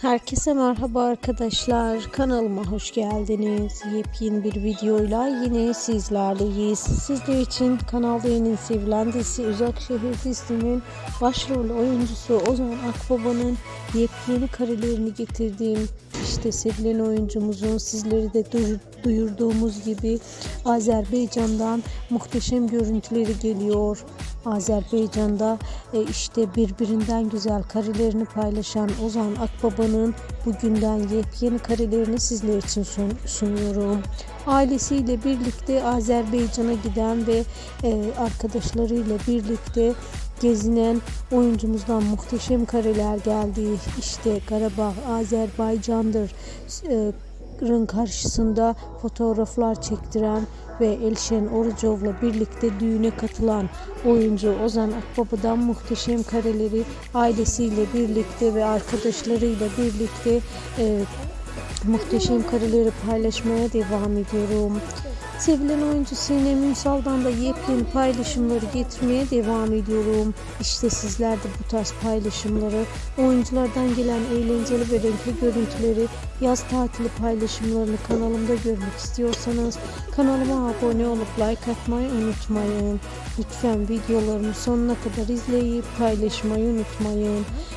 Herkese merhaba arkadaşlar. Kanalıma hoş geldiniz. Yepyeni bir videoyla yine sizlerleyiz. Sizler için kanalda yeni sevilen dizi Uzak Şehir dizisinin başrol oyuncusu Ozan Akbaba'nın yepyeni karelerini getirdiğim işte sevilen oyuncumuzun sizleri de duy- duyurduğumuz gibi Azerbaycan'dan muhteşem görüntüleri geliyor. Azerbaycan'da e, işte birbirinden güzel karelerini paylaşan Ozan Akbaba'nın bugünden yepyeni karelerini sizler için sun- sunuyorum. Ailesiyle birlikte Azerbaycan'a giden ve e, arkadaşlarıyla birlikte gezinen oyuncumuzdan muhteşem kareler geldi. İşte Karabağ Azerbaycan'dır. E, Rın karşısında fotoğraflar çektiren ve Elşen Orucov'la birlikte düğüne katılan oyuncu Ozan Akbaba'dan muhteşem kareleri ailesiyle birlikte ve arkadaşlarıyla birlikte e, muhteşem kareleri paylaşmaya devam ediyorum. Sevilen oyuncu Sinem Ünsal'dan da yepyeni paylaşımları getirmeye devam ediyorum. İşte sizler de bu tarz paylaşımları, oyunculardan gelen eğlenceli ve renkli görüntüleri, yaz tatili paylaşımlarını kanalımda görmek istiyorsanız kanalıma abone olup like atmayı unutmayın. Lütfen videolarımı sonuna kadar izleyip paylaşmayı unutmayın.